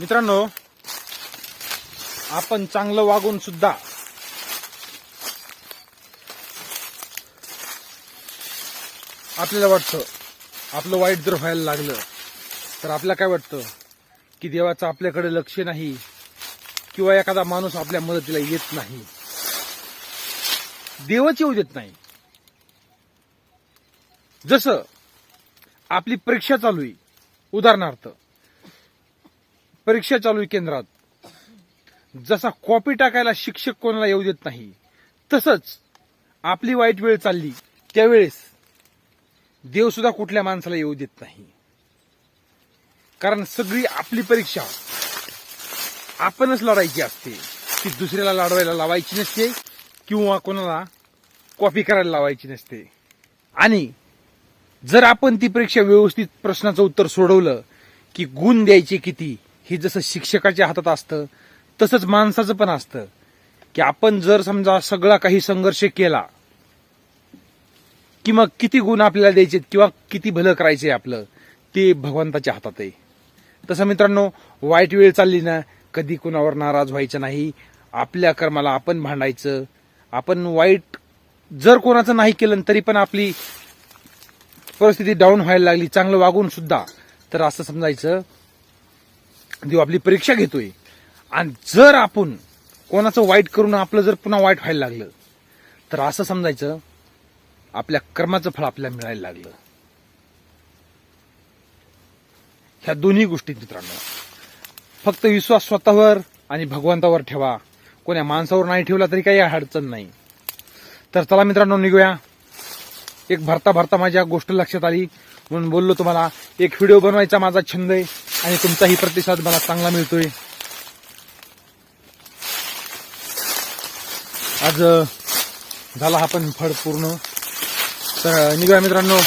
मित्रांनो आपण चांगलं वागून सुद्धा आपल्याला वाटतं आपलं वाईट जर व्हायला लागलं तर आपल्याला काय वाटतं? की देवाचं आपल्याकडे लक्ष नाही किंवा एखादा माणूस आपल्या मदतीला येत नाही. देवच येऊ देत नाही. जसं आपली परीक्षा चालू आहे उदाहरणार्थ परीक्षा चालू आहे केंद्रात. जसा कॉपी टाकायला शिक्षक कोणाला येऊ देत नाही तसंच आपली वाईट वेळ चालली त्यावेळेस देव सुद्धा कुठल्या माणसाला येऊ देत नाही. कारण सगळी आपली परीक्षा आपणच लढायची असते. ती दुसऱ्याला लढवायला लावायची नसते किंवा कोणाला कॉपी करायला लावायची नसते. आणि जर आपण ती परीक्षा व्यवस्थित प्रश्नाचं उत्तर सोडवलं की गुण द्यायचे किती हे जसं शिक्षकाच्या हातात असतं तसंच माणसाचं पण असतं. की आपण जर समजा सगळा काही संघर्ष केला किंवा मग किती गुण आपल्याला द्यायचे किंवा किती भलं करायचंय आपलं ते भगवंताच्या हातात आहे तसं मित्रांनो वाईट वेळ चालली ना कधी कुणावर नाराज व्हायचं नाही आपल्या कर्माला आपण भांडायचं आपण वाईट जर कोणाचं नाही केलं तरी पण आपली परिस्थिती डाऊन व्हायला लागली चांगलं वागून सुद्धा तर असं समजायचं देव आपली परीक्षा घेतोय. आणि जर आपण कोणाचं वाईट करून आपलं जर पुन्हा वाईट व्हायला लागलं तर असं समजायचं आपल्या कर्माचं फळ आपल्याला मिळायला लागलं. ह्या दोन्ही गोष्टी मित्रांनो फक्त विश्वास स्वतःवर आणि भगवंतावर ठेवा. कोण्या माणसावर नाही ठेवला तरी काही अडचण नाही. तर चला मित्रांनो निघूया. एक भरता भरता माझ्या गोष्ट लक्षात आली. म्हणून बोललो तुम्हाला एक व्हिडिओ बनवायचा माझा छंद आहे. आणि तुमचाही प्रतिसाद मला चांगला मिळतोय. आज झाला हा पण फळ पूर्ण. तर निघा निघूया मित्रांनो.